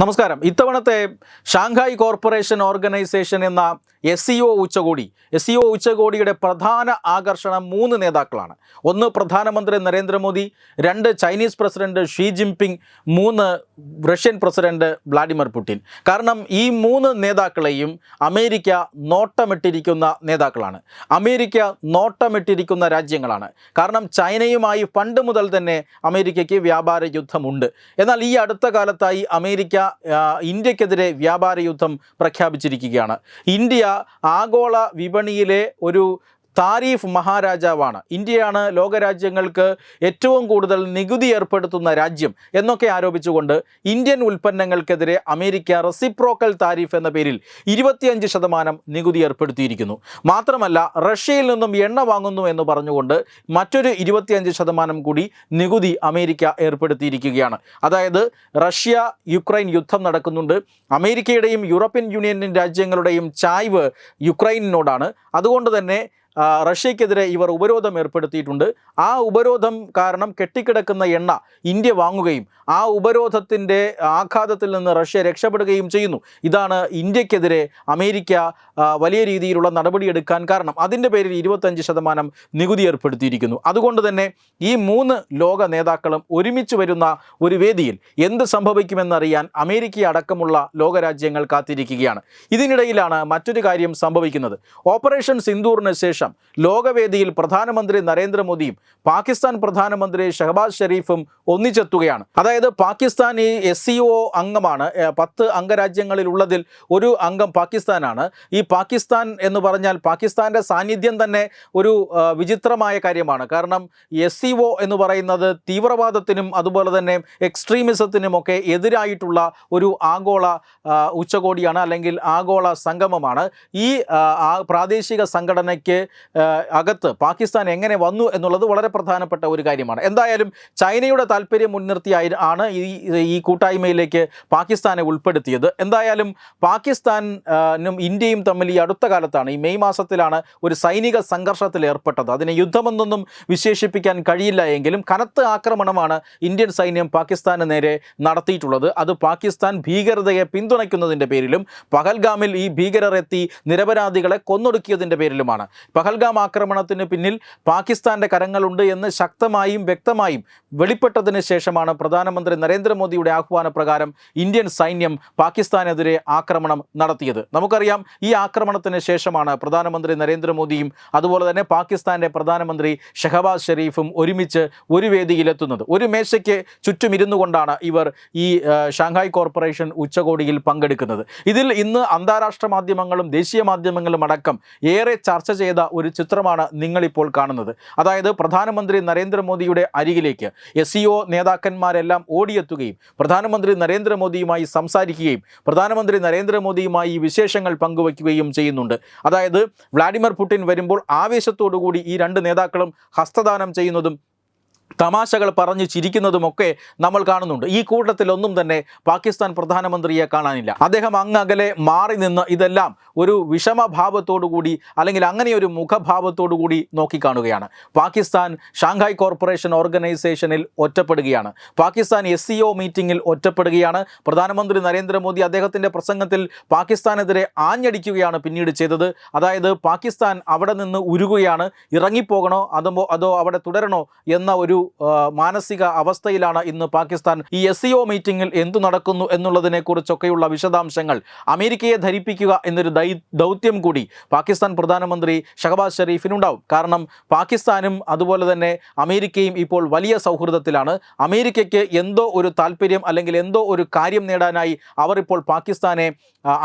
നമസ്കാരം. ഇത്തവണത്തെ Shanghai corporation organisation എന്ന എസ് സി ഒ ഉച്ചകോടി എസ് സി ഒ ഉച്ചകോടിയുടെ പ്രധാന ആകർഷണം മൂന്ന് നേതാക്കളാണ്. ഒന്ന് പ്രധാനമന്ത്രി നരേന്ദ്രമോദി രണ്ട് ചൈനീസ് പ്രസിഡന്റ് ഷീ ജിൻപിങ് മൂന്ന് റഷ്യൻ പ്രസിഡന്റ് വ്ളാഡിമിർ പുടിൻ. കാരണം ഈ മൂന്ന് നേതാക്കളെയും അമേരിക്ക നോട്ടമിട്ടിരിക്കുന്ന നേതാക്കളാണ്. അമേരിക്ക നോട്ടമിട്ടിരിക്കുന്ന രാജ്യങ്ങളാണ്. കാരണം ചൈനയുമായി പണ്ട് മുതൽ തന്നെ അമേരിക്കയ്ക്ക് വ്യാപാര യുദ്ധമുണ്ട്. എന്നാൽ ഈ അടുത്ത കാലത്തായി അമേരിക്ക ഇന്ത്യക്കെതിരെ വ്യാപാര യുദ്ധം പ്രഖ്യാപിച്ചിരിക്കുകയാണ്. ഇന്ത്യ ആഗോള വിപണിയിലെ ഒരു താരീഫ് മഹാരാജാവാണ്. ഇന്ത്യയാണ് ലോകരാജ്യങ്ങൾക്ക് ഏറ്റവും കൂടുതൽ നികുതി ഏർപ്പെടുത്തുന്ന രാജ്യം എന്നൊക്കെ ആരോപിച്ചുകൊണ്ട് ഇന്ത്യൻ ഉൽപ്പന്നങ്ങൾക്കെതിരെ അമേരിക്ക റെസിപ്രോക്കൽ താരിഫ് എന്ന പേരിൽ ഇരുപത്തിയഞ്ച് ശതമാനം നികുതി ഏർപ്പെടുത്തിയിരിക്കുന്നു. മാത്രമല്ല റഷ്യയിൽ നിന്നും എണ്ണ വാങ്ങുന്നു എന്ന് പറഞ്ഞുകൊണ്ട് മറ്റൊരു ഇരുപത്തിയഞ്ച് ശതമാനം കൂടി നികുതി അമേരിക്ക ഏർപ്പെടുത്തിയിരിക്കുകയാണ്. അതായത് റഷ്യ യുക്രൈൻ യുദ്ധം നടക്കുന്നുണ്ട്. അമേരിക്കയുടെയും യൂറോപ്യൻ യൂണിയൻ രാജ്യങ്ങളുടെയും ചായ്വ് യുക്രൈനിനോടാണ്. അതുകൊണ്ട് തന്നെ റഷ്യക്കെതിരെ ഇവർ ഉപരോധം ഏർപ്പെടുത്തിയിട്ടുണ്ട്. ആ ഉപരോധം കാരണം കെട്ടിക്കിടക്കുന്ന എണ്ണ ഇന്ത്യ വാങ്ങുകയും ആ ഉപരോധത്തിന്റെ ആഘാതത്തിൽ നിന്ന് റഷ്യ രക്ഷപ്പെടുകയും ചെയ്യുന്നു. ഇതാണ് ഇന്ത്യക്കെതിരെ അമേരിക്ക വലിയ രീതിയിലുള്ള നടപടിയെടുക്കാൻ കാരണം. അതിന്റെ പേരിൽ ഇരുപത്തഞ്ച് ശതമാനം നികുതി ഏർപ്പെടുത്തിയിരിക്കുന്നു. അതുകൊണ്ട് തന്നെ ഈ മൂന്ന് ലോക നേതാക്കളും ഒരുമിച്ച് വരുന്ന ഒരു വേദിയിൽ എന്ത് സംഭവിക്കുമെന്നറിയാൻ അമേരിക്ക അടക്കമുള്ള ലോകരാജ്യങ്ങൾ കാത്തിരിക്കുകയാണ്. ഇതിനിടയിലാണ് മറ്റൊരു കാര്യം സംഭവിക്കുന്നത്. ഓപ്പറേഷൻ സിന്ദൂറിന് ശേഷം ലോകവേദിയിൽ പ്രധാനമന്ത്രി നരേന്ദ്രമോദിയും പാകിസ്ഥാൻ പ്രധാനമന്ത്രി ഷഹബാസ് ഷെരീഫും ഒന്നിച്ചെത്തുകയാണ്. അതായത് പാകിസ്ഥാൻ ഈ എസ് സി ഒ അംഗമാണ്. പത്ത് അംഗരാജ്യങ്ങളിലുള്ളതിൽ ഒരു അംഗം പാകിസ്ഥാനാണ്. ഈ പാകിസ്ഥാൻ എന്ന് പറഞ്ഞാൽ പാകിസ്ഥാന്റെ സാന്നിധ്യം തന്നെ ഒരു വിചിത്രമായ കാര്യമാണ്. കാരണം എസ് സി ഒ എന്ന് പറയുന്നത് തീവ്രവാദത്തിനും അതുപോലെ തന്നെ എക്സ്ട്രീമിസത്തിനുമൊക്കെ എതിരായിട്ടുള്ള ഒരു ആഗോള ഉച്ചകോടിയാണ് അല്ലെങ്കിൽ ആഗോള സംഗമമാണ്. ഈ പ്രാദേശിക സംഘടനയ്ക്ക് അകത്ത് പാകിസ്ഥാൻ എങ്ങനെ വന്നു എന്നുള്ളത് വളരെ പ്രധാനപ്പെട്ട ഒരു കാര്യമാണ്. എന്തായാലും ചൈനയുടെ താല്പര്യം മുൻനിർത്തിയായി ആണ് ഈ ഈ കൂട്ടായ്മയിലേക്ക് പാകിസ്ഥാനെ ഉൾപ്പെടുത്തിയത്. എന്തായാലും പാകിസ്ഥാനും ഇന്ത്യയും തമ്മിൽ ഈ അടുത്ത കാലത്താണ് ഈ മെയ് മാസത്തിലാണ് ഒരു സൈനിക സംഘർഷത്തിൽ ഏർപ്പെട്ടത്. അതിനെ യുദ്ധമെന്നൊന്നും വിശേഷിപ്പിക്കാൻ കഴിയില്ല എങ്കിലും കനത്ത ആക്രമണമാണ് ഇന്ത്യൻ സൈന്യം പാകിസ്ഥാന് നേരെ നടത്തിയിട്ടുള്ളത്. അത് പാകിസ്ഥാൻ ഭീകരതയെ പിന്തുണയ്ക്കുന്നതിന്റെ പേരിലും പഹൽഗാമിൽ ഈ ഭീകരർ എത്തി നിരപരാധികളെ കൊന്നൊടുക്കിയതിന്റെ പേരിലുമാണ്. പഹൽഗാം ആക്രമണത്തിന് പിന്നിൽ പാകിസ്ഥാന്റെ കരങ്ങളുണ്ട് എന്ന് ശക്തമായും വ്യക്തമായും വെളിപ്പെട്ടതിന് ശേഷമാണ് പ്രധാനമന്ത്രി നരേന്ദ്രമോദിയുടെ ആഹ്വാനപ്രകാരം ഇന്ത്യൻ സൈന്യം പാകിസ്ഥാനെതിരെ ആക്രമണം നടത്തിയത്. നമുക്കറിയാം ഈ ആക്രമണത്തിന് ശേഷമാണ് പ്രധാനമന്ത്രി നരേന്ദ്രമോദിയും അതുപോലെ തന്നെ പാകിസ്ഥാന്റെ പ്രധാനമന്ത്രി ഷഹബാസ് ഷെരീഫും ഒരുമിച്ച് ഒരു വേദിയിലെത്തുന്നത്. ഒരു മേശയ്ക്ക് ചുറ്റും ഇരുന്നു കൊണ്ടാണ് ഇവർ ഈ ഷാങ്ഹായ് കോർപ്പറേഷൻ ഉച്ചകോടിയിൽ പങ്കെടുക്കുന്നത്. ഇതിൽ ഇന്ന് അന്താരാഷ്ട്ര മാധ്യമങ്ങളും ദേശീയ മാധ്യമങ്ങളും അടക്കം ഏറെ ചർച്ച ചെയ്ത ഒരു ചിത്രമാണ് നിങ്ങളിപ്പോൾ കാണുന്നത്. അതായത് പ്രധാനമന്ത്രി നരേന്ദ്രമോദിയുടെ അരികിലേക്ക് എസ് സി ഒ നേതാക്കന്മാരെല്ലാം ഓടിയെത്തുകയും പ്രധാനമന്ത്രി നരേന്ദ്രമോദിയുമായി സംസാരിക്കുകയും പ്രധാനമന്ത്രി നരേന്ദ്രമോദിയുമായി വിശേഷങ്ങൾ പങ്കുവയ്ക്കുകയും ചെയ്യുന്നുണ്ട്. അതായത് വ്ളാഡിമിർ പുടിൻ വരുമ്പോൾ ആവേശത്തോടുകൂടി ഈ രണ്ട് നേതാക്കളും ഹസ്തദാനം ചെയ്യുന്നതും തമാശകൾ പറഞ്ഞു ചിരിക്കുന്നതുമൊക്കെ നമ്മൾ കാണുന്നുണ്ട്. ഈ കൂട്ടത്തിലൊന്നും തന്നെ പാകിസ്ഥാൻ പ്രധാനമന്ത്രിയെ കാണാനില്ല. അദ്ദേഹം അങ്ങകലെ മാറി നിന്ന് ഇതെല്ലാം ഒരു വിഷമഭാവത്തോടുകൂടി അല്ലെങ്കിൽ അങ്ങനെ ഒരു മുഖഭാവത്തോടുകൂടി നോക്കിക്കാണുകയാണ്. പാകിസ്ഥാൻ ഷാങ്ഹായ് കോർപ്പറേഷൻ ഓർഗനൈസേഷനിൽ ഒറ്റപ്പെടുകയാണ്. പാകിസ്ഥാൻ എസ് സി ഒ മീറ്റിംഗിൽ ഒറ്റപ്പെടുകയാണ്. പ്രധാനമന്ത്രി നരേന്ദ്രമോദി അദ്ദേഹത്തിന്റെ പ്രസംഗത്തിൽ പാകിസ്ഥാനെതിരെ ആഞ്ഞടിക്കുകയാണ് പിന്നീട് ചെയ്തത്. അതായത് പാകിസ്ഥാൻ അവിടെ നിന്ന് ഉരുകുകയാണ്. ഇറങ്ങിപ്പോകണോ? അതോ അതോ അവിടെ തുടരണോ? എന്ന ഒരു മാനസിക അവസ്ഥയിലാണ് ഇന്ന് പാകിസ്ഥാൻ ഈ എസ് മീറ്റിംഗിൽ എന്തു നടക്കുന്നു എന്നുള്ളതിനെക്കുറിച്ചൊക്കെയുള്ള വിശദാംശങ്ങൾ അമേരിക്കയെ ധരിപ്പിക്കുക എന്നൊരു ദൗത്യം കൂടി പാകിസ്ഥാൻ പ്രധാനമന്ത്രി ഷഹബാസ് ഷെരീഫിനുണ്ടാവും കാരണം പാകിസ്ഥാനും അതുപോലെ തന്നെ അമേരിക്കയും ഇപ്പോൾ വലിയ സൗഹൃദത്തിലാണ്. അമേരിക്കയ്ക്ക് എന്തോ ഒരു താല്പര്യം അല്ലെങ്കിൽ എന്തോ ഒരു കാര്യം നേടാനായി അവർ ഇപ്പോൾ പാകിസ്ഥാനെ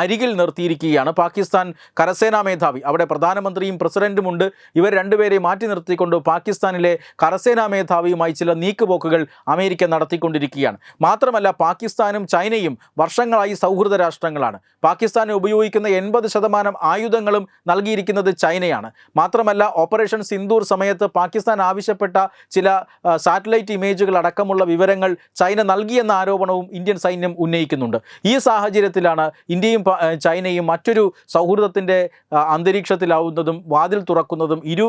അരികിൽ നിർത്തിയിരിക്കുകയാണ്. പാകിസ്ഥാൻ കരസേനാ മേധാവി അവിടെ പ്രധാനമന്ത്രിയും പ്രസിഡന്റുമുണ്ട് ഇവർ രണ്ടുപേരെ മാറ്റി നിർത്തിക്കൊണ്ട് പാകിസ്ഥാനിലെ കരസേനാ മേധാവിയുമായി ചില നീക്കുപോക്കുകൾ അമേരിക്ക നടത്തിക്കൊണ്ടിരിക്കുകയാണ് മാത്രമല്ല പാകിസ്ഥാനും ചൈനയും വർഷങ്ങളായി സൗഹൃദ രാഷ്ട്രങ്ങളാണ് പാകിസ്ഥാൻ ഉപയോഗിക്കുന്ന എൺപത് ശതമാനം ആയുധങ്ങളും നൽകിയിരിക്കുന്നത് ചൈനയാണ് മാത്രമല്ല ഓപ്പറേഷൻ സിന്ദൂർ സമയത്ത് പാകിസ്ഥാൻ ആവശ്യപ്പെട്ട ചില സാറ്റലൈറ്റ് ഇമേജുകൾ അടക്കമുള്ള വിവരങ്ങൾ ചൈന നൽകിയെന്ന ആരോപണവും ഇന്ത്യൻ സൈന്യം ഉന്നയിക്കുന്നുണ്ട് ഈ സാഹചര്യത്തിലാണ് ഇന്ത്യയും ചൈനയും മറ്റൊരു സൗഹൃദത്തിന്റെ അന്തരീക്ഷത്തിലാവുന്നതും വാതിൽ തുറക്കുന്നതും ഇരു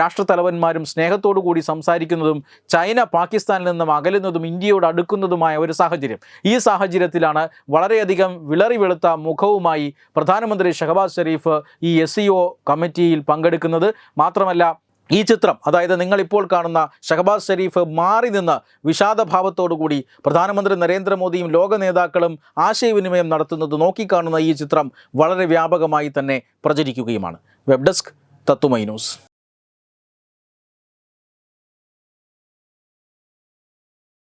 രാഷ്ട്രത്തലവന്മാരും സ്നേഹത്തോടു കൂടി സംസാരിക്കുന്നതും ചൈന പാകിസ്ഥാനിൽ നിന്നും അകലുന്നതും ഇന്ത്യയോട് അടുക്കുന്നതുമായ ഒരു സാഹചര്യം. ഈ സാഹചര്യത്തിലാണ് വളരെയധികം വിളറി വെളുത്ത മുഖവുമായി പ്രധാനമന്ത്രി ഷഹബാസ് ഷെരീഫ് ഈ എസ് കമ്മിറ്റിയിൽ പങ്കെടുക്കുന്നത്. മാത്രമല്ല ഈ ചിത്രം അതായത് നിങ്ങളിപ്പോൾ കാണുന്ന ഷഹബാസ് ഷെരീഫ് മാറി നിന്ന് വിഷാദഭാവത്തോടുകൂടി പ്രധാനമന്ത്രി നരേന്ദ്രമോദിയും ലോക നേതാക്കളും ആശയവിനിമയം നടത്തുന്നത് നോക്കിക്കാണുന്ന ഈ ചിത്രം വളരെ വ്യാപകമായി തന്നെ പ്രചരിക്കുകയുമാണ്. Web desk Tatwamayi news.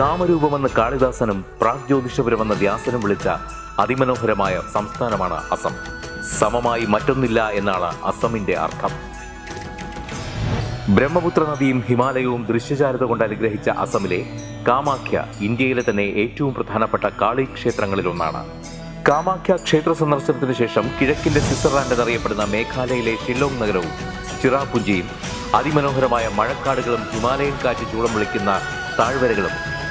കാമരൂപമെന്ന് കാളിദാസനും പ്രാഗ്ജ്യോതിഷപുരമെന്ന് വ്യാസനും വിളിച്ച അതിമനോഹരമായ സംസ്ഥാനമാണ് അസം. സമമായി മറ്റൊന്നില്ല എന്നാണ് അസമിന്റെ അർത്ഥം. ബ്രഹ്മപുത്ര നദിയും ഹിമാലയവും ദൃശ്യചാരത കൊണ്ട് അനുഗ്രഹിച്ച അസമിലെ കാമാഖ്യ ഇന്ത്യയിലെ തന്നെ ഏറ്റവും പ്രധാനപ്പെട്ട കാളി ക്ഷേത്രങ്ങളിലൊന്നാണ് കാമാഖ്യ ക്ഷേത്ര സന്ദർശനത്തിന് ശേഷം കിഴക്കിന്റെ സ്വിറ്റ്സർലാൻഡ് എന്നറിയപ്പെടുന്ന മേഘാലയയിലെ ഷില്ലോങ് നഗരവും ചിറാപുഞ്ചിയും അതിമനോഹരമായ മഴക്കാടുകളും ഹിമാലയൻ കാറ്റ് ചൂളം വിളിക്കുന്ന താഴ്വരകളും